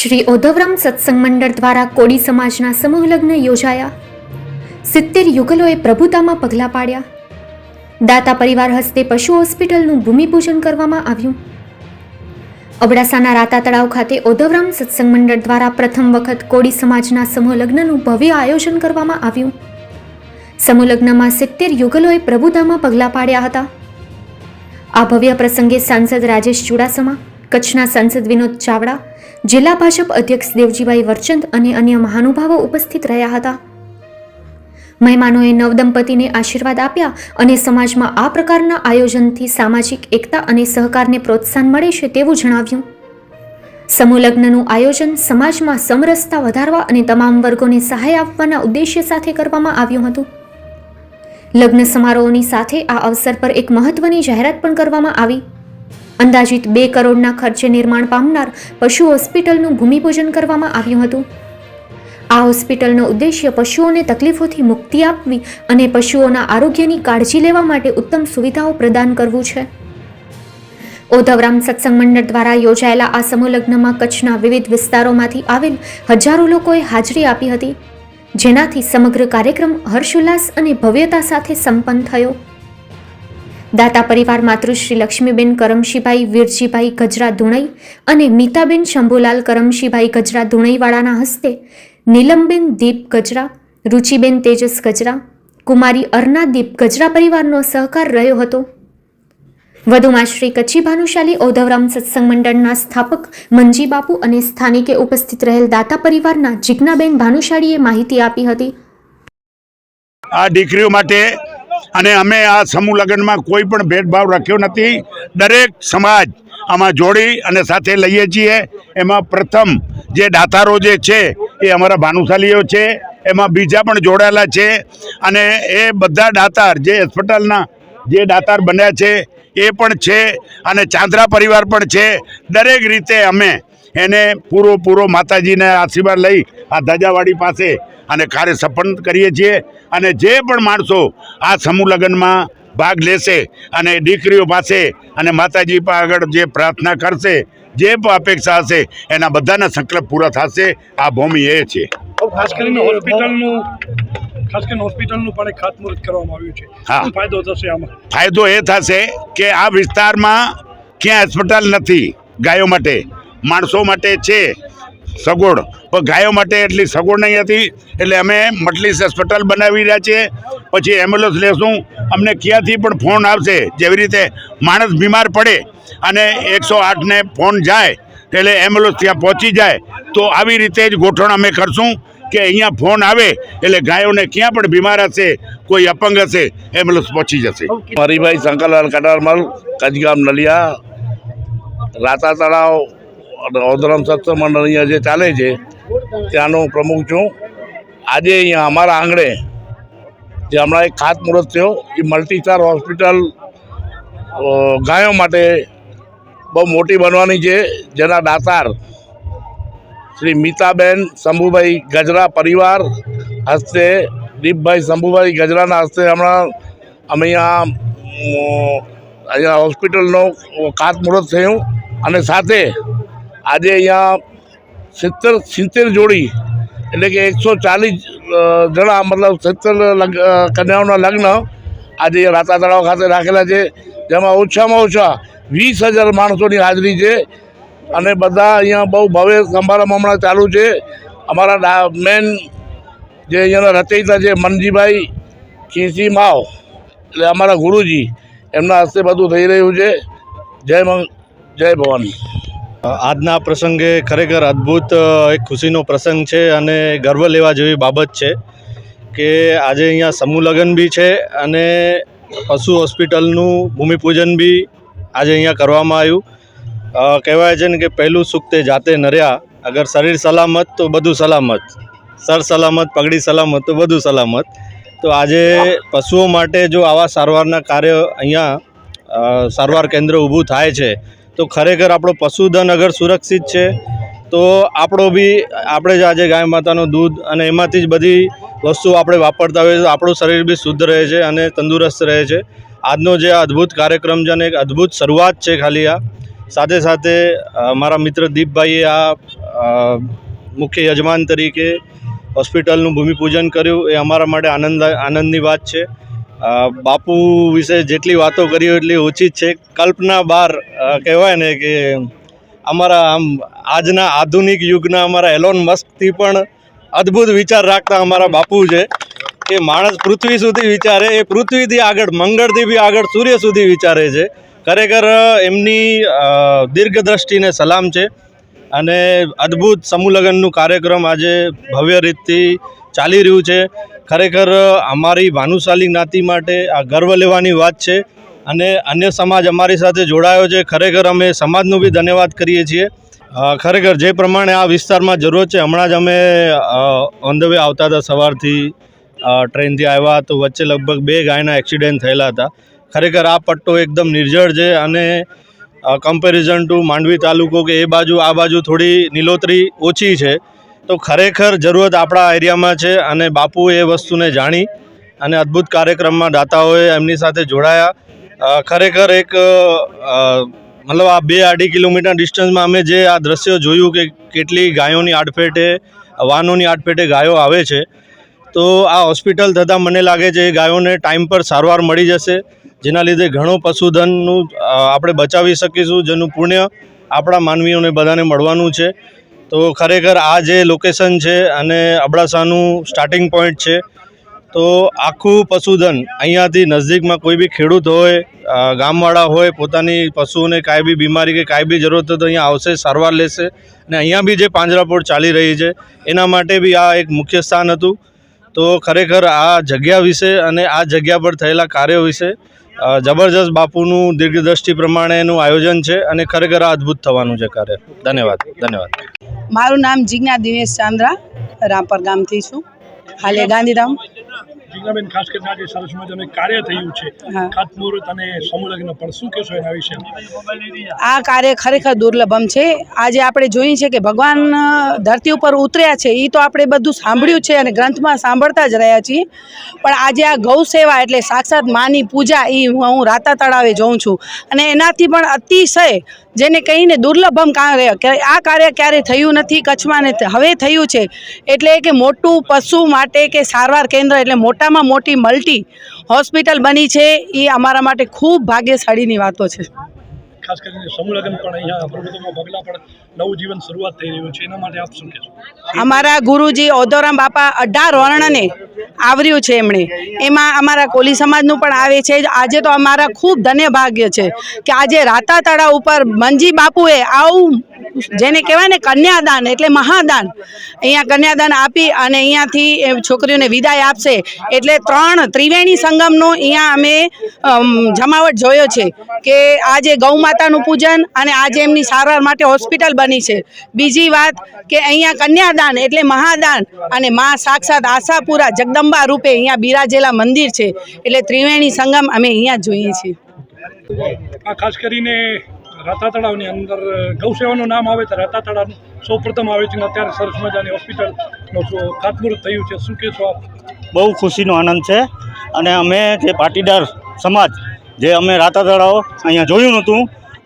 શ્રી ઓધવરામ સત્સંગ મંડળ દ્વારા કોડી સમાજના સમૂહ લગ્ન યોજાયા. સિત્તેર યુગલોએ પ્રભુતામાં પગલાં પાડ્યા. દાતા પરિવાર હસ્તે પશુ હોસ્પિટલનું ભૂમિપૂજન કરવામાં આવ્યું. અબડાસાના રાતા તળાવ ખાતે ઓધવરામ સત્સંગ મંડળ દ્વારા પ્રથમ વખત કોડી સમાજના સમૂહ લગ્નનું ભવ્ય આયોજન કરવામાં આવ્યું. સમૂહ લગ્નમાં સિત્તેર યુગલોએ પ્રભુતામાં પગલાં પાડ્યા હતા. આ ભવ્ય પ્રસંગે સાંસદ રાજેશ ચુડાસમા કચ્છના સાંસદ વિનોદ ચાવડા, જિલ્લા ભાજપ અધ્યક્ષ દેવજીભાઈ વરચંદ અને અન્ય મહાનુભાવો ઉપસ્થિત રહ્યા હતા. મહેમાનોએ નવદંપતિને આશીર્વાદ આપ્યા અને સમાજમાં આ પ્રકારના આયોજનથી સામાજિક એકતા અને સહકારને પ્રોત્સાહન મળે છે તેવું જણાવ્યું. સમૂહ લગ્નનું આયોજન સમાજમાં સમરસતા વધારવા અને તમામ વર્ગોને સહાય આપવાના ઉદ્દેશ્ય સાથે કરવામાં આવ્યું હતું. લગ્ન સમારોહની સાથે આ અવસર પર એક મહત્વની જાહેરાત પણ કરવામાં આવી. અંદાજિત બે કરોડના ખર્ચે નિર્માણ પામનાર પશુ હોસ્પિટલનું ભૂમિપૂજન કરવામાં આવ્યું હતું. આ હોસ્પિટલનો ઉદ્દેશ્ય પશુઓને તકલીફોથી મુક્તિ આપવી અને પશુઓના આરોગ્યની કાળજી લેવા માટે ઉત્તમ સુવિધાઓ પ્રદાન કરવું છે. ઓધવરામ સત્સંગ મંડળ દ્વારા યોજાયેલા આ સમૂહ કચ્છના વિવિધ વિસ્તારોમાંથી આવેલ હજારો લોકોએ હાજરી આપી હતી. જેનાથી સમગ્ર કાર્યક્રમ હર્ષોલ્લાસ અને ભવ્યતા સાથે સંપન્ન થયો. દાતા પરિવાર માતૃશ્રી લક્ષ્મીબેન, કરમશીભાઈ, વીરજીભાઈ ગજરા ધુણઈ અને મીતાબેન શંભુલાલ, કરમશીભાઈ ગજરા ધુણઈવાળાના હસ્તે નીલમબેન દીપ ગજરા, રુચિબેન તેજસ ગજરા, કુમારી અર્ના દીપ ગજરા પરિવારનો સહકાર રહ્યો હતો. વધુમાં શ્રી કચ્છી ભાનુશાલી ઔધવરામ સત્સંગ મંડળના સ્થાપક મંજી બાપુ અને સ્થાનિકે ઉપસ્થિત રહેલ દાતા પરિવારના જિજ્ઞાબેન ભાનુશાળીએ માહિતી આપી હતી. આ દીકરીઓ માટે અને અમે આ સમૂહ લગ્નમાં કોઈ પણ ભેદભાવ રાખ્યો નથી. દરેક સમાજ આમાં જોડી અને સાથે લઈએ છીએ. એમાં પ્રથમ જે દાતારો જે છે એ અમારા ભાનુશાલીઓ છે, એમાં બીજા પણ જોડાયેલા છે અને એ બધા દાતાર જે હોસ્પિટલના જે દાતાર બન્યા છે એ પણ છે અને ચાંદ્રા પરિવાર પણ છે. દરેક રીતે અમે એને પૂરો પૂરો માતાજીને આશીર્વાદ લઈ આ ધજાવાડી પાસે અને કાર્ય સંપન્ન કરીએ છીએ. અને જે પણ માણસો આ સમૂહ લગ્નમાં ભાગ લેશે અને દીકરીઓ પાસે અને માતાજી આગળ જે પ્રાર્થના કરશે જે પણ અપેક્ષા હશે એના બધાના સંકલ્પ પૂરા થશે. આ ભૂમિ એ છે. ખાસ કરીને હોસ્પિટલનું ખાસ કરીને હોસ્પિટલનું પણ ખાતમુહૂર્ત કરવામાં આવ્યું છે. હા. ફાયદો થશે આમાં? ફાયદો એ થશે કે આ વિસ્તારમાં ક્યાં હોસ્પિટલ નથી ગાયો માટે. માણસો માટે છે સગવડ. પણ ગાયો માટે એટલી સગવડ નહીં હતી. એટલે અમે મટલીસ હોસ્પિટલ બનાવી રહ્યા છીએ. પછી એમ્બ્યુલન્સ લેશું. અમને ક્યાંથી પણ ફોન આવશે. જેવી રીતે માણસ બીમાર પડે અને એકસો આઠને ફોન જાય, એટલે એમ્બ્યુલન્સ ત્યાં પહોંચી જાય, તો આવી રીતે જ ગોઠવણ અમે કરશું કે અહીંયા ફોન આવે, એટલે ગાયોને ક્યાં પણ બીમાર હશે, કોઈ અપંગ હશે એમ્બ્યુલન્સ પહોંચી જશે. હરિભાઈ શંકરલાલ કટારમલ કચગામ નલિયા, રાતા તળાવ અને સત્સંગ મંડળ અહીંયા જે ચાલે છે, ત્યાંનો પ્રમુખ છું. આજે અહીંયા અમારા આંગણે જે હમણાં એક ખાતમુહૂર્ત થયો, એ મલ્ટીસ્ટાર હોસ્પિટલ ગાયો માટે બહુ મોટી બનવાની છે. જેના દાતાર શ્રી મીતાબેન શંભુભાઈ ગજરા પરિવાર હસ્તે, દીપભાઈ શંભુભાઈ ગજરાના હસ્તે હમણાં અમે અહીંયા અહીંયા હોસ્પિટલનો ખાતમુહૂર્ત થયું. અને સાથે આજે અહીંયા સિત્તેર સિત્તેર જોડી, એટલે કે એકસો ચાલીસ જણા, મતલબ સિત્તેર કન્યાઓના લગ્ન આજે રાતા તળાવ ખાતે રાખેલા છે. જેમાં ઓછામાં ઓછા વીસ હજાર માણસોની હાજરી છે. અને બધા અહીંયા બહુ ભવ્ય સમારંભ હમણાં ચાલુ છે. અમારા મેન જે અહીંયાના રચયિતા છે, મનજીભાઈ ખીસી માવ એટલે અમારા ગુરુજી, એમના હસ્તે બધું થઈ રહ્યું છે. જય જય ભવાની. આજના પ્રસંગે ખરેખર અદ્ભુત એક ખુશીનો પ્રસંગ છે અને ગર્વ લેવા જેવી બાબત છે કે આજે અહીંયા સમૂહ લગ્ન બી છે અને પશુ હોસ્પિટલનું ભૂમિપૂજન બી આજે અહીંયા કરવામાં આવ્યું. કહેવાય છે ને કે પહેલું સુખ તે જાતે નર્યા, અગર શરીર સલામત તો બધું સલામત. સર સલામત, પગડી સલામત તો બધું સલામત. તો આજે પશુઓ માટે જો આવા સારવારના કાર્ય અહીંયા સારવાર કેન્દ્ર ઊભું થાય છે તો ખરેખર આપણો પશુધન અગર સુરક્ષિત છે, તો આપણો બી, આપણે જ આજે ગાય માતાનું દૂધ અને એમાંથી જ બધી વસ્તુઓ આપણે વાપરતા હોઈએ તો આપણું શરીર બી શુદ્ધ રહે છે અને તંદુરસ્ત રહે છે. આજનો જે અદ્ભુત કાર્યક્રમ છે અને એક અદ્ભુત શરૂઆત છે ખાલી આ. સાથે સાથે મારા મિત્ર દીપભાઈએ આ મુખ્ય યજમાન તરીકે હોસ્પિટલનું ભૂમિપૂજન કર્યું, એ અમારા માટે આનંદ, આનંદની વાત છે. બાપુ વિશે જેટલી વાતો કરી એટલી ઓછી જ છે. કલ્પના બહાર કહેવાય ને કે અમારા આમ આજના આધુનિક યુગના અમારા એલોન મસ્કથી પણ અદ્ભુત વિચાર રાખતા અમારા બાપુ છે કે માણસ પૃથ્વી સુધી વિચારે, એ પૃથ્વીથી આગળ, મંગળથી બી આગળ સૂર્ય સુધી વિચારે છે. ખરેખર એમની દીર્ઘદ્રષ્ટિને સલામ છે અને અદ્ભુત સમૂહલગ્નનું કાર્યક્રમ આજે ભવ્ય રીતથી ચાલી રહ્યું છે. ખરેખર અમારી ભાનુશાલી જ્ઞાતિ માટે આ ગર્વ લેવાની વાત છે અને અન્ય સમાજ અમારી સાથે જોડાયો છે. ખરેખર અમે સમાજનું બી ધન્યવાદ કરીએ છીએ. ખરેખર જે પ્રમાણે આ વિસ્તારમાં જરૂરત છે, હમણાં જ અમે ઓન ધ વે આવતા હતા સવારથી ટ્રેનથી આવ્યા તો વચ્ચે લગભગ બે ગાયના એક્સિડન્ટ થયેલા હતા. ખરેખર આ પટ્ટો એકદમ નિર્જળ છે અને કમ્પેરિઝન ટુ માંડવી તાલુકો કે એ બાજુ, આ બાજુ થોડી નીલોતરી ઓછી છે. તો ખરેખર જરૂરત આપણા એરિયામાં છે અને બાપુ એ વસ્તુને જાણી અને અદ્ભુત કાર્યક્રમમાં દાતાઓએ એમની સાથે જોડાયા. ખરેખર એક મતલબ આ બે અઢી કિલોમીટર ડિસ્ટન્સમાં અમે જે આ દ્રશ્યો જોયું કે કેટલી ગાયોની આડફેટે વાહનોની આડફેટે ગાયો આવે છે, તો આ હોસ્પિટલ થતાં મને લાગે છે એ ગાયોને ટાઈમ પર સારવાર મળી જશે, જેના લીધે ઘણું પશુધનનું આપણે બચાવી શકીશું, જેનું પુણ્ય આપણા માનવીઓને બધાને મળવાનું છે. તો ખરેખર આ જે લોકેશન છે અને અબડાસાનું સ્ટાર્ટિંગ પોઈન્ટ છે, તો આખું પશુધન અહીંયાથી નજદીકમાં કોઈ બી ખેડૂત હોય ગામવાળા હોય, પોતાની પશુઓને કાંઈ બી બીમારી કે કાંઈ બી જરૂરત હોય તો અહીંયા આવશે, સારવાર લેશે અને અહીંયા બી જે પાંજરાપોળ ચાલી રહી છે, એના માટે બી આ એક મુખ્ય સ્થાન હતું. તો ખરેખર આ જગ્યા વિશે અને આ જગ્યા પર થયેલા કાર્યો વિશે જબરજસ્ત બાપુનું દીર્ઘદ્રષ્ટિ પ્રમાણે એનું આયોજન છે અને ખરેખર અદ્ભુત થવાનું છે કાર્ય. ધન્યવાદ ધન્યવાદ. મારું નામ જિજ્ઞા દિનેશ ચાંદ્રા, રામપર ગામથી છું. હાલે ગાંધીધામ. જીજ્ઞાબેન ખાસ કરીને આજે સરસ મજાનું કાર્ય થયું છે. ખાતમુહૂર્ત અને સમુલગ્ન. પણ શું કહેશો એના વિશે? આ કાર્ય ખરેખર દુર્લભમ છે. આજે આપણે જોઈએ છે કે ભગવાન ધરતી ઉપર ઉતર્યા છે. એ તો આપણે બધું સાંભળ્યું છે અને ગ્રંથમાં સાંભળતા જ રહ્યા છીએ. પણ આજે આ ગૌ સેવા એટલે સાક્ષાત માની પૂજા એ હું રાતા તળાવે જોઉં છું. અને એનાથી પણ અતિશય જેને કહીને દુર્લભમ કાર્ય આ કાર્ય ક્યારે થયું નથી, કચ્છમાં ને હવે થયું છે. એટલે કે મોટું પશુ માટે કે સારવાર કેન્દ્ર એટલે મોટામાં મોટી મલ્ટી હોસ્પિટલ બની છે, એ અમારા માટે ખૂબ ભાગ્યશાળીની વાતો છે. ખાસ કરીને સમૂહ પણ અહીંયા પ્રવૃત્તિમાં પગલાં પણ નવું જીવન શરૂઆત થઈ રહ્યું છે. એના માટે આપ શું કહેશો? અમારા ગુરુજી ઓધોરામ બાપા અઢાર વર્ણને આવર્યું છે એમણે. એમાં અમારા કોલી સમાજનું પણ આવે છે. આજે તો અમારા ખૂબ ધન્ય ભાગ્ય છે કે આજે રાતા તળાવ ઉપર મંજી બાપુએ આવું જેને કહેવાય ને કન્યાદાન, એટલે મહાદાન. અહીંયા કન્યાદાન આપી અને અહીંયાથી છોકરીઓને વિદાય આપશે. એટલે ત્રણ ત્રિવેણી સંગમનો અહીંયા અમે જમાવટ જોયો છે કે આજે ગૌમાતાનું પૂજન અને આજે એમની સારવાર માટે હોસ્પિટલ બની છે. બીજી વાત કે અહીંયા કન્યાદાન એટલે મહાદાન અને મા સાક્ષાત આશાપુરા જગદંબા રૂપે અહીંયા બિરાજેલા મંદિર છે. એટલે ત્રિવેણી સંગમ અમે અહીંયા જોઈએ છીએ. ખાસ કરીને રાતા તળાવની અંદર ગૌસેવાનું નામ આવે તો રાતા તળાવ સૌ પ્રથમ આવે છે અત્યારે સરસ મજાની હોસ્પિટલનું શું ખાતમુહૂર્ત થયું છે? શું કહેશો આપ? બહુ ખુશીનો આનંદ છે અને અમે જે પાટીદાર સમાજ જે અમે રાતા તળાવ અહીંયા જોયું નહોતું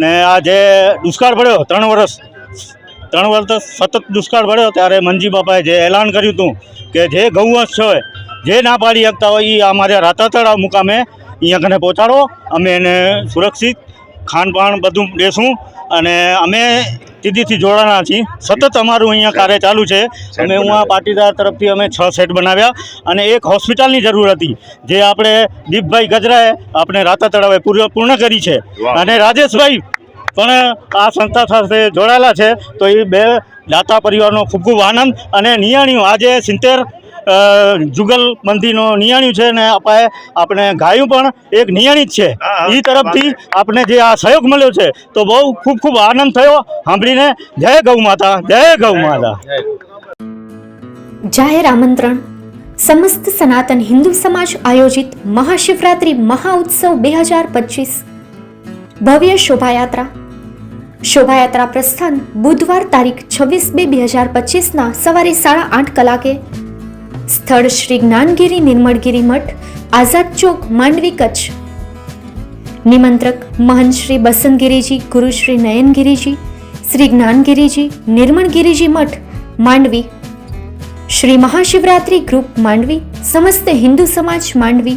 ને આ જે દુષ્કાળ પડ્યો ત્રણ વર્ષ ત્રણ વર્ષ સતત દુષ્કાળ પડ્યો ત્યારે મંજી બાપાએ જે એલાન કર્યું હતું કે જે ગૌવંશ છે, જે ના પાડી શકતા હોય એ અમારે રાતા તળાવ મુકામે અહીંયા કને પહોંચાડો. અમે એને સુરક્ષિત ખાનપાન બધું દેશું અને અમે તીધીથી જોડાણા છીએ. સતત અમારું અહીંયા કાર્ય ચાલુ છે. અમે હું આ પાટીદાર તરફથી અમે છ સેટ બનાવ્યા અને એક હોસ્પિટલની જરૂર હતી જે આપણે દીપભાઈ ગજરાએ આપણે રાતા તળાવે પૂર્ણ કરી છે. અને રાજેશભાઈ પણ આ સંસ્થા સાથે જોડાયેલા છે. તો એ બે દાતા પરિવારનો ખૂબ ખૂબ આનંદ અને નિયાણીઓ આજે સિત્તેર જુગલ બંધીનો નિયાણ્યું છે ને આપણે આપણે ગાયું પણ એક નિયાણી જ છે એ તરફથી આપણે જે આ સહયોગ મળ્યો છે તો બહુ ખૂબ ખૂબ આનંદ થયો. સાંભળીને જય ગૌ માતા જય ગૌ માતા. જાહેર આમંત્રણ. સમસ્ત સનાતન હિન્દુ સમાજ આયોજિત મહાશિવરાત્રિ મહાઉત્સવ બે હજાર પચીસ. ભવ્ય શોભાયાત્રા. શોભાયાત્રા પ્રસ્થાન બુધવાર તારીખ છવ્વીસ બે બે હજાર પચીસના સવારે સાડા આઠ કલાકે સ્થળ શ્રી જ્ઞાનગીરી નિર્મળગીરી મઠ, આઝાદ ચોક, માંડવી કચ્છ. નિમંત્રક મહંત શ્રી બસંતગીરીજી, ગુરુ શ્રી નયનગીરીજી, શ્રી જ્ઞાનગીરીજી, નિર્મળગીરીજી મઠ, માંડવી. શ્રી મહાશિવરાત્રિ ગ્રુપ માંડવી, સમસ્ત હિન્દુ સમાજ માંડવી.